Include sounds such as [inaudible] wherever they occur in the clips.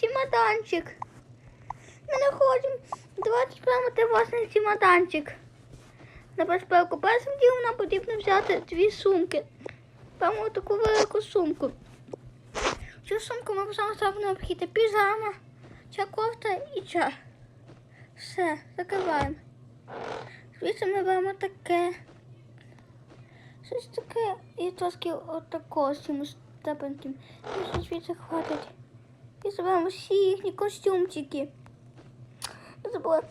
чемоданчик. Ми. Давайте беремо той восьмий чемоданчик. На безпеку. Першим ділом нам потрібно взяти дві сумки. Беремо таку велику сумку. Цю сумку ми будемо саме необхідна піжама, ця кофта і чай. Все, закриваємо. Звідси ми беремо таке. Щось таке і трошки отако з цим степеньким. Звідси хватить. І заберемо всі їхні костюмчики. Я не [clears throat]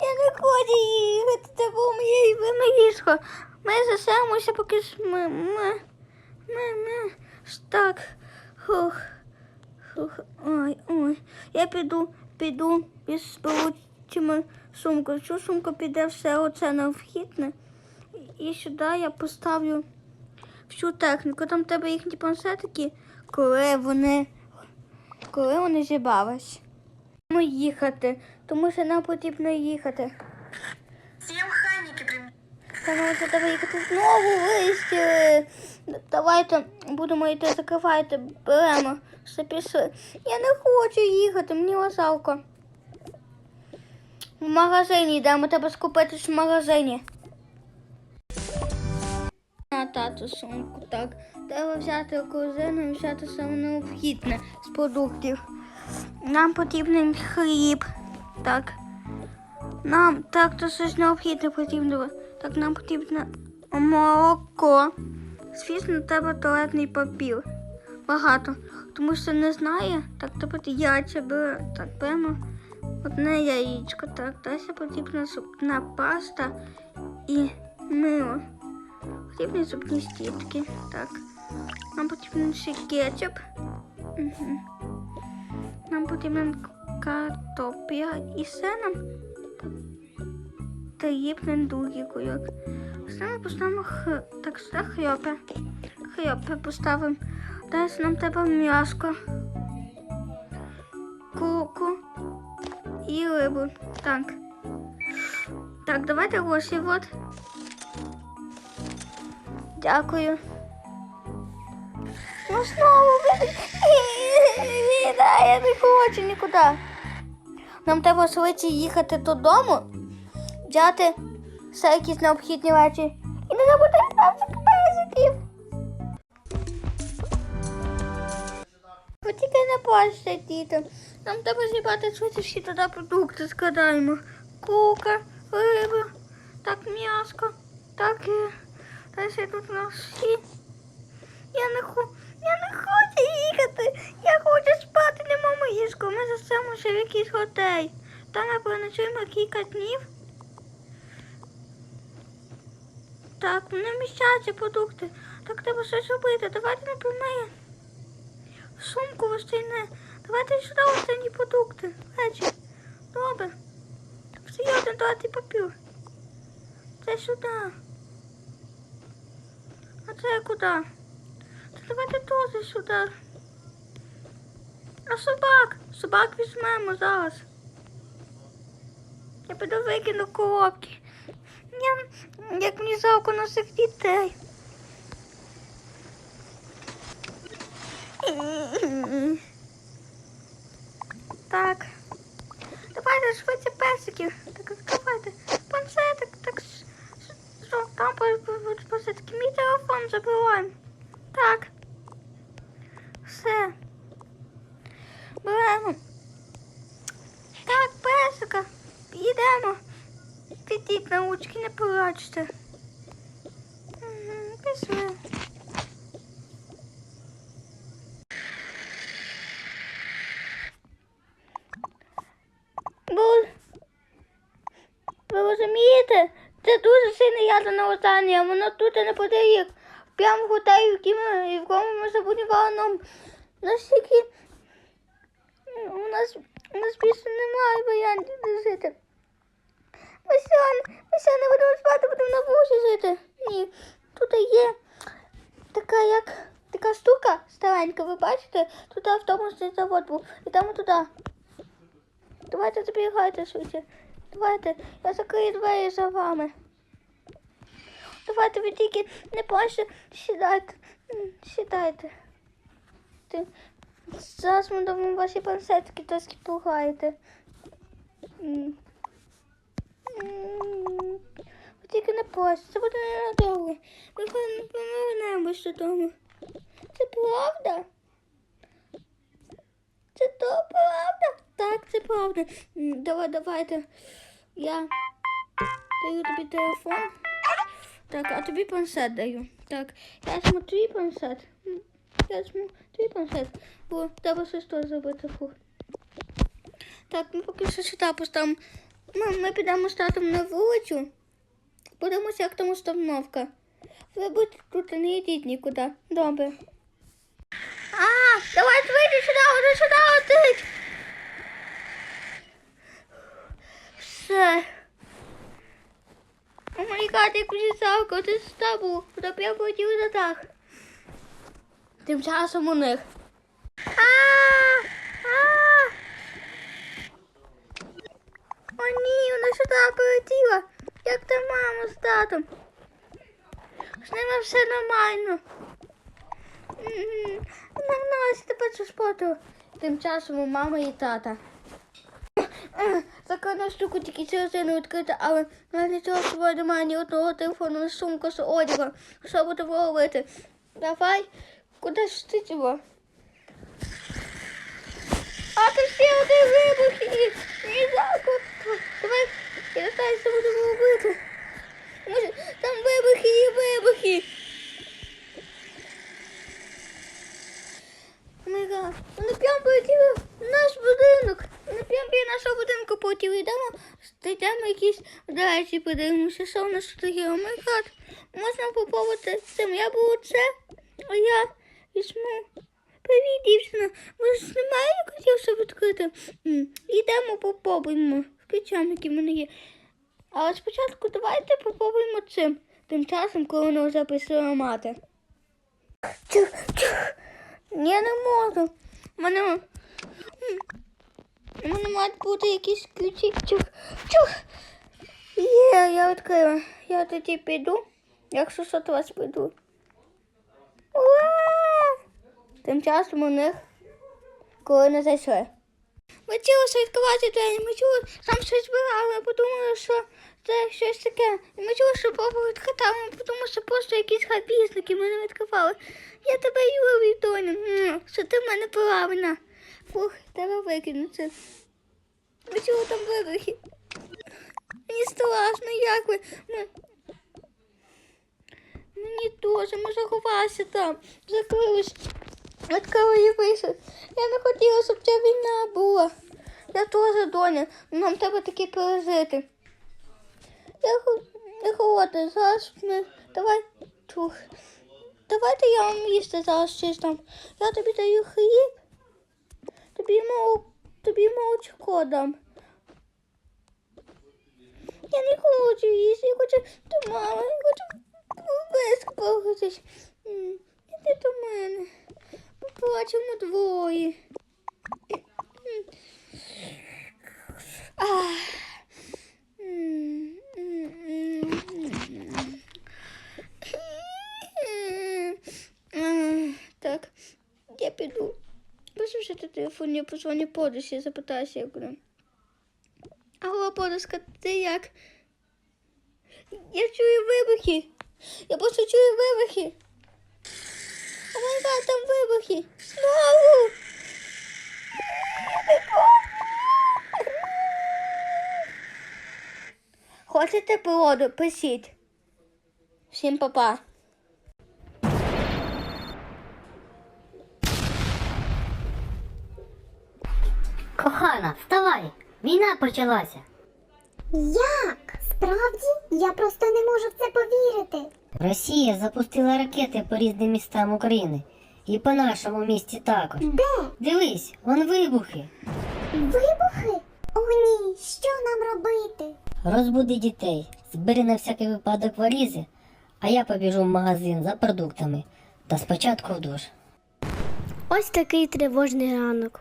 я не хочу їхати, це було моє вимирішко. Ми засемося, поки ж ми, ми, ми, ми, так, хух, хух, ой, ой. Я піду, піду із споручими сумку. Цю сумку піде все оце необхідне. І сюди я поставлю всю техніку. Там в тебе їхні планшетики, коли вони, коли вони зібрались. Ми їхати, тому що нам потрібно їхати. Всі механіки прим... Що треба їхати знову вище. Давайте будемо йти, закривайте, беремо, все пішли. Я не хочу їхати, мені жалко. В магазині йдемо, треба скупитись в магазині. Тату сумку, так. Треба взяти корзину і взяти саме необхідне з продуктів. Нам потрібен хліб. Так. Нам так, то щось необхідне потрібно. Так, нам потрібно молоко. Звісно, треба туалетний папір. Багато. Тому що не знає, так треба яйця бере. Так, беремо одне яєчко. Так, далі потрібна зубна паста і мило. Потрібні зубні стітки. Так. Нам потрібен ще кетчуп. Угу. Нам потрібен картопля і все нам потрібен другий кульок. Саме поставимо х... так сюди хлопе. Хлопе поставимо. Далі нам треба м'яско, куку і рибу. Так. Так, давайте гроші от. Дякую. Ну знову Віда, [laughs] я не хочу нікуди. Нам треба швидше їхати додому, взяти все якісь необхідні речі. І не забути наших песиків. Тільки не плачте, діти. Нам треба зібрати швидше всі туди продукти складаємо. Кука, риба, так м'яско, так і далі тут у. Я не ху... Я не хочу їхати. Я хочу спати, не мама їжку. Ми засемося в якийсь готель. Там ми переночуємо кілька днів. Так, не вміщаються продукти. Так треба щось робити. Давайте не. Сумку остальне. Давайте сюди останні продукти. Речі. Добре. Все є один туалетний папір. Це сюди. А це куди? Та давайте теж сюди. А собак? Собак візьмемо зараз. Я піду викину коробки. Я, як мені жалко наших дітей. Так. Давайте швидше песиків. Так, відкривайте. Панцетик, так там панцетики. Мій телефон забиваємо. Так. Все. Беремо. Так, песика. Підемо. Підіть на ручки, не плачте. Мгм, Пішли. Ви розумієте, це дуже сильне ядерне останнє, воно тут і неподалік. Прямо в готелі, в якому ми, забудували нам настільки у нас у нас більше немає варіантів де жити. Ми сьогодні, ми сьогодні не будемо спати, будемо на вулиці жити. Ні. Тут є така як така штука старенька, ви бачите? Тут автобусний завод був. Ідемо туди. Давайте забігайте швидше. Давайте, я закрию двері за вами. Давайте ви тільки не плачте, сідайте. Сідайте. Ти... Зараз ми дамо ваші пансетки трошки пугаєте. Ви тільки не плачте, це буде ненадовго. Ми пов- повернемось додому. Це правда? Це то правда? Так, це правда. Давай, давайте. Я даю тобі телефон. Так, а тобі пансет даю. Так, я візьму твій пансет. Я візьму твій пансет. Бо треба щось теж зробити. Фух. Так, ми поки що сюди поставимо. Мам, ми підемо з татом на вулицю. Подивимося, як там установка. Ви будьте тут, не йдіть нікуди. Добре. А, давай вийди сюди, вони сюди летить. Все. О май гад, як візалко, ти з табу. Я полетів на дах. Тим часом у них. О ні, вона сюди полетіла. Як та мама з татом? З ними все нормально. М, Нагналася тепер цю спорту. Тим часом у мами і тата. [clears throat] Закрина штуку тільки через не відкрита, але навіть цього собою немає ні одного телефону, ні сумка з одягом. Що будемо робити? Давай, куди ж ти його? А ти всі один вибухи! Ні, жалко. Давай, я не знаю, що будемо робити. Може, там вибухи і вибухи. Вони прямо полетіли в наш будинок. Вони прямо біля нашого будинку полетіли. Йдемо, йдемо якісь далі, подивимося, що в нас тут є. Омега, можна попробувати цим. Я беру це, а я візьму. Привіт, дівчина. Ви ж немає якось все відкрити? Йдемо, попробуємо. Включаємо, які в мене є. Але спочатку давайте попробуємо цим. Тим часом, коли воно вже присила мати. Я не можу. Мене, у мене мають бути якісь ключі. Чух, чух. Є, я відкрила. Я тоді піду. Якщо що, то вас піду. Тим часом у них, коли не зайшли. Ми чули відкривати двері, ми чули, там щось збирали, подумали, що це щось таке. І ми чули, що папа відкатав, подумали, що просто якісь хабісники мене відкривали. Я тебе люблю, доню, що ти в мене правильна. Фух, треба викинути. Ми чули там вибухи. Мені страшно, як ви. Ми... Мені теж, ми заховалися там, закрились. Відкрили і вийшли. Я не хотіла, щоб ця війна була. Я теж доня, нам треба таки пережити. Я, хо- я голодна, зараз ми. Давай. Чух. Давайте я вам їсти зараз щось там. Я тобі даю хліб. Тобі мол, тобі молочко дам. Я не хочу їсти, я хочу до мами, я хочу близько погратись. Іди до мене. Поплачемо двоє. Телефон, я позвоню подуші, запитаюся, як вона. Алло, подушка, ти як? Я чую вибухи. Я просто чую вибухи. О май гад, там вибухи. Знову. Хочете породу? Пишіть. Всім па-па. Кохана, вставай! Війна почалася. Як? Справді? Я просто не можу в це повірити. Росія запустила ракети по різним містам України. І по нашому місті також. Де? Дивись, вон вибухи. Вибухи? О, ні, що нам робити? Розбуди дітей, збери на всякий випадок валізи, а я побіжу в магазин за продуктами. Та спочатку в душ. Ось такий тривожний ранок.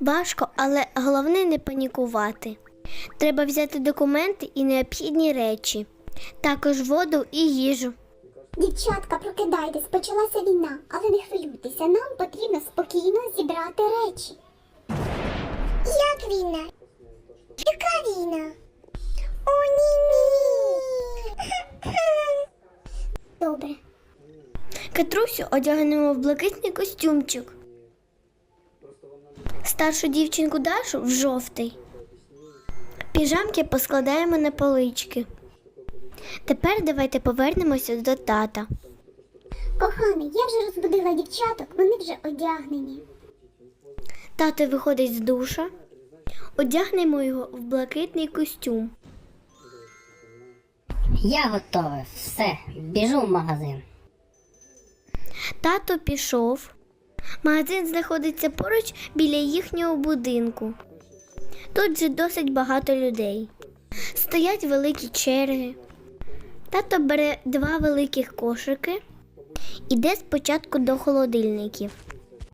Важко, але головне не панікувати. Треба взяти документи і необхідні речі, також воду і їжу. Дівчатка, прокидайтесь, почалася війна, але не хвилюйтеся, нам потрібно спокійно зібрати речі. Як війна? Яка війна? О, ні, ні. Добре. Катрусю одягнемо в блакитний костюмчик. Старшу дівчинку Дашу в жовтий. Піжамки поскладаємо на полички. Тепер давайте повернемося до тата. Коханий, я вже розбудила дівчаток, вони вже одягнені. Тато виходить з душа. Одягнемо його в блакитний костюм. Я готовий, все, біжу в магазин. Тато пішов. Магазин знаходиться поруч біля їхнього будинку. Тут же досить багато людей. Стоять великі черги. Тато бере два великих кошики. Іде спочатку до холодильників.